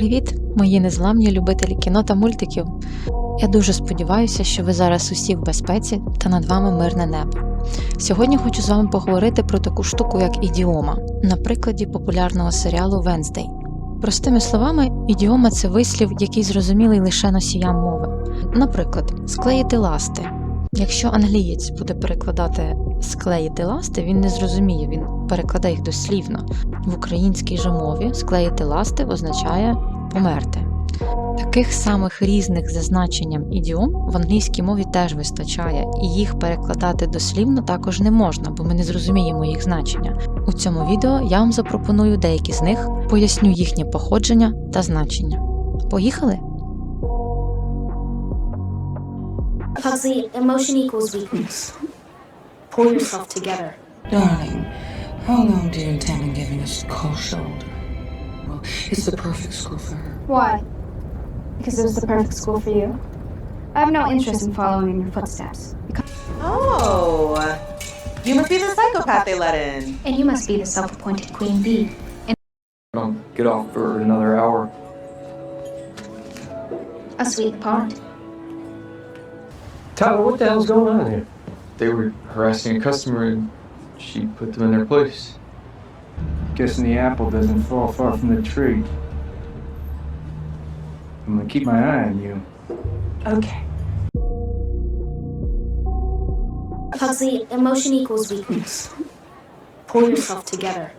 Привіт, мої незламні любителі кіно та мультиків. Я дуже сподіваюся, що ви зараз усі в безпеці та над вами мирне небо. Сьогодні хочу з вами поговорити про таку штуку, як ідіома, на прикладі популярного серіалу Венздей. Простими словами, ідіома це вислів, який зрозумілий лише носіям мови. Наприклад, склеїти ласти. Якщо англієць буде перекладати склеїти ласти, він не зрозуміє, він перекладає їх дослівно. В українській же мові склеїти ласти означає померти. Таких самих різних за значенням ідіом в англійській мові теж вистачає, і їх перекладати дослівно також не можна, бо ми не зрозуміємо їх значення. У цьому відео я вам запропоную деякі з них, поясню їхнє походження та значення. Поїхали? Pugsley, emotion equals weakness. Pull yourself together. Darling, how long do you intend on giving us cold shoulder? Well, it's the perfect school for her. Why? Because it was the perfect school for you? I have no interest in following in your footsteps. Oh, you must be the psychopath they let in. And you must be the self appointed Queen Bee. don't get off for another hour. A sweet part. Tyler, what the hell's going on here? They were harassing a customer and she put them in their place. Guessing the apple doesn't fall far from the tree. I'm gonna keep my eye on you. Okay. Pugsley, emotion equals weakness. Pull yourself together.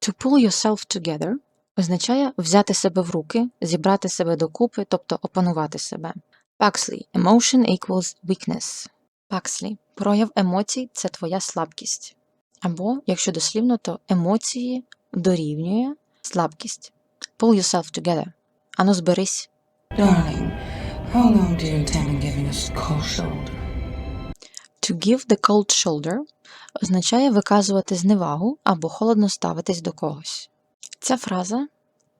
To pull yourself together означає взяти себе в руки, зібрати себе докупи, тобто опанувати себе. Пакслі emotion equals weakness. Пакслі прояв емоцій це твоя слабкість. Або, якщо дослівно, то емоції дорівнює слабкість. Pull yourself together. Ану зберись. Darling, how long do you intend on giving us cold shoulder? To give the cold shoulder означає виказувати зневагу або холодно ставитись до когось. Ця фраза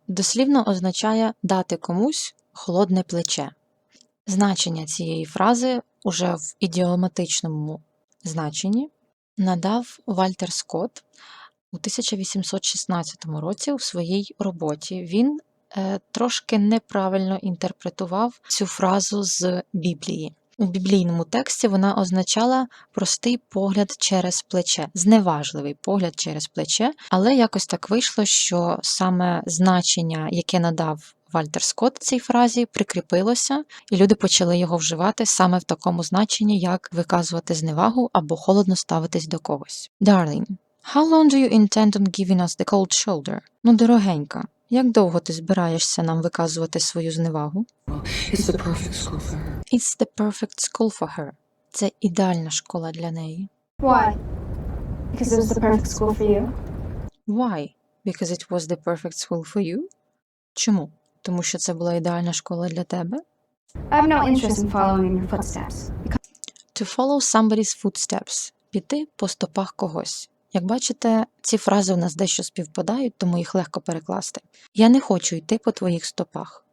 дослівно означає дати комусь холодне плече. Значення цієї фрази уже в ідіоматичному значенні надав Вальтер Скотт у 1816 році у своїй роботі. Він е, трошки неправильно інтерпретував цю фразу з Біблії. У біблійному тексті вона означала простий погляд через плече, зневажливий погляд через плече, але якось так вийшло, що саме значення, яке надав Вальтер Скотт цій фразі, прикріпилося, і люди почали його вживати саме в такому значенні, як виказувати зневагу або холодно ставитись до когось. Darling, how long do you intend on giving us the cold shoulder? Ну, дорогенька, як довго ти збираєшся нам виказувати свою зневагу? It's the perfect school for her. It's the perfect school for her. Це ідеальна школа для неї. Why? Because it was the perfect school for you? Why? Because it was the perfect school for you? Чому? Тому що це була ідеальна школа для тебе? I have no interest in following your footsteps. To follow somebody's footsteps. Піти по стопах когось. Як бачите, ці фрази у нас дещо співпадають, тому їх легко перекласти. Я не хочу йти по твоїх стопах.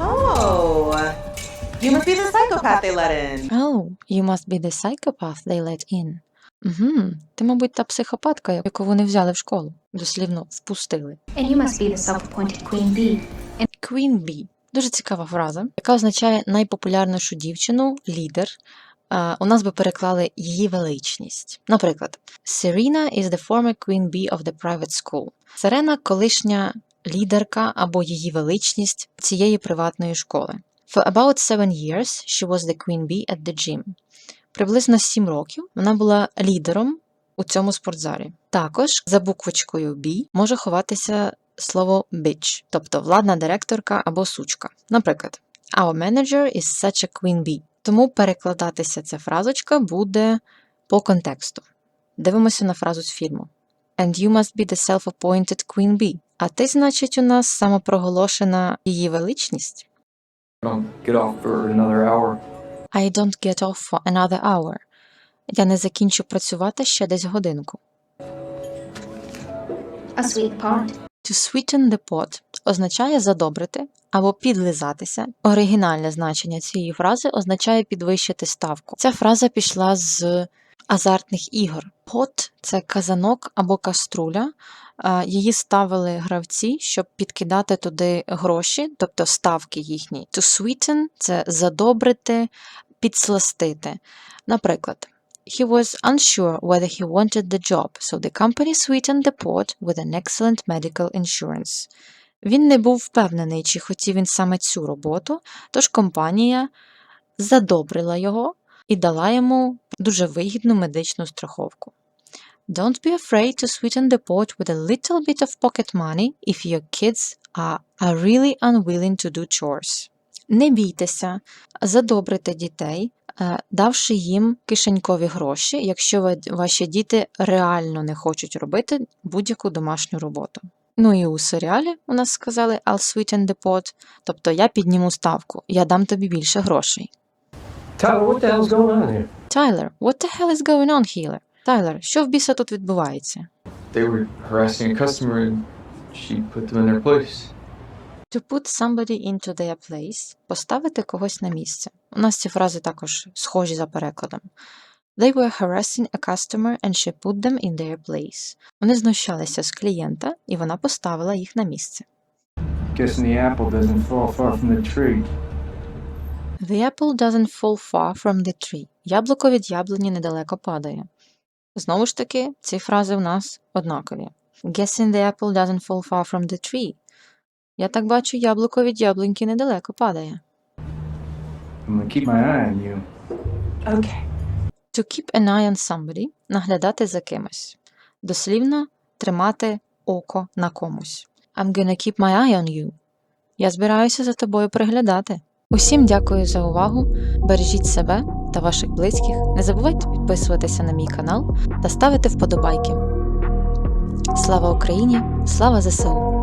Oh, you must be the psychopath they let in. Oh, you must be the psychopath they let in. Угу, ти, мабуть, та психопатка, яку вони взяли в школу. Дослівно впустили. And you must be the self appointed Queen Bee. Queen Bee. Дуже цікава фраза, яка означає найпопулярнішу дівчину, лідер. У нас би переклали її величність. Наприклад, Serena is the former Queen Bee of the private school. Сирена колишня лідерка або її величність цієї приватної школи. For about seven years she was the Queen Bee at the gym. Приблизно сім років вона була лідером у цьому спортзалі. Також за буквочкою B може ховатися слово bitch, тобто владна директорка або сучка. Наприклад, Our manager is such a queen bee. Тому перекладатися ця фразочка буде по контексту. Дивимося на фразу з фільму. And you must be the self-appointed queen bee. А ти, значить, у нас самопроголошена її величність? Don't get off for another hour. I don't get off for another hour. Я не закінчу працювати ще десь годинку. A sweet part. To sweeten the pot означає задобрити або підлизатися. Оригінальне значення цієї фрази означає підвищити ставку. Ця фраза пішла з азартних ігор. Pot – це казанок або каструля. Її ставили гравці, щоб підкидати туди гроші, тобто ставки їхні. To sweeten – це задобрити, підсластити. Наприклад, He was unsure whether he wanted the job, so the company sweetened the pot with an excellent medical insurance. Він не був впевнений, чи хотів він саме цю роботу, тож компанія задобрила його і дала йому дуже вигідну медичну страховку. Don't be afraid to sweeten the pot with a little bit of pocket money if your kids are, are really unwilling to do chores. Не бійтеся задобрити дітей, е, давши їм кишенькові гроші, якщо ваші діти реально не хочуть робити будь-яку домашню роботу. Ну і у серіалі у нас сказали I'll sweeten the pot, тобто я підніму ставку, я дам тобі більше грошей. Tyler, what the hell's going on here? Tyler, what the hell is going on here? Тайлер, що в біса тут відбувається? They were harassing a customer and she put them in their place. To put somebody into their place – поставити когось на місце. У нас ці фрази також схожі за перекладом. They were harassing a customer and she put them in their place. Вони знущалися з клієнта, і вона поставила їх на місце. Guessing the apple doesn't fall far from the tree. The apple doesn't fall far from the tree. Яблуко від яблуні недалеко падає. Знову ж таки, ці фрази в нас однакові. Guessing the apple doesn't fall far from the tree. Я так бачу, яблуко від яблуньки недалеко падає. I'm gonna keep my eye on you. Okay. To keep an eye on somebody – наглядати за кимось. Дослівно тримати око на комусь. I'm gonna keep my eye on you. Я збираюся за тобою приглядати. Усім дякую за увагу. Бережіть себе та ваших близьких. Не забувайте підписуватися на мій канал та ставити вподобайки. Слава Україні! Слава ЗСУ!